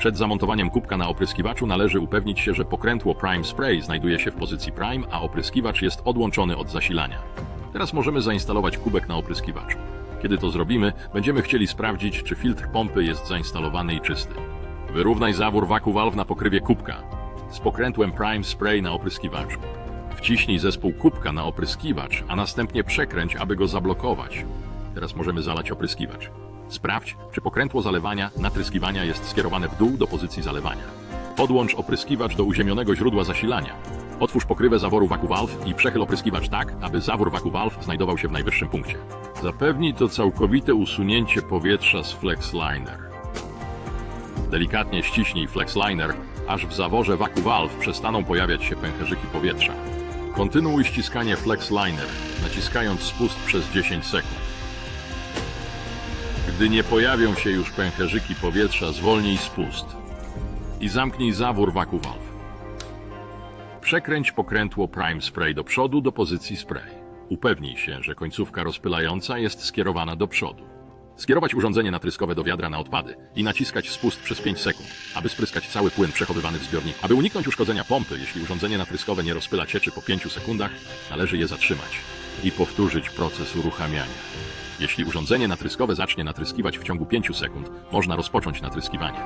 Przed zamontowaniem kubka na opryskiwaczu należy upewnić się, że pokrętło Prime Spray znajduje się w pozycji Prime, a opryskiwacz jest odłączony od zasilania. Teraz możemy zainstalować kubek na opryskiwaczu. Kiedy to zrobimy, będziemy chcieli sprawdzić, czy filtr pompy jest zainstalowany i czysty. Wyrównaj zawór waku valve na pokrywie kubka z pokrętłem Prime Spray na opryskiwaczu. Wciśnij zespół kubka na opryskiwacz, a następnie przekręć, aby go zablokować. Teraz możemy zalać opryskiwacz. Sprawdź, czy pokrętło zalewania, natryskiwania jest skierowane w dół do pozycji zalewania. Podłącz opryskiwacz do uziemionego źródła zasilania. Otwórz pokrywę zaworu waku valve i przechyl opryskiwacz tak, aby zawór waku valve znajdował się w najwyższym punkcie. Zapewni to całkowite usunięcie powietrza z FlexLiner. Delikatnie ściśnij FlexLiner, aż w zaworze waku valve przestaną pojawiać się pęcherzyki powietrza. Kontynuuj ściskanie FlexLiner, naciskając spust przez 10 sekund. Gdy nie pojawią się już pęcherzyki powietrza, zwolnij spust i zamknij zawór waku valve. Przekręć pokrętło Prime Spray do przodu do pozycji spray. Upewnij się, że końcówka rozpylająca jest skierowana do przodu. Skierować urządzenie natryskowe do wiadra na odpady i naciskać spust przez 5 sekund, aby spryskać cały płyn przechowywany w zbiorniku. Aby uniknąć uszkodzenia pompy, jeśli urządzenie natryskowe nie rozpyla cieczy po 5 sekundach, należy je zatrzymać i powtórzyć proces uruchamiania. Jeśli urządzenie natryskowe zacznie natryskiwać w ciągu 5 sekund, można rozpocząć natryskiwanie.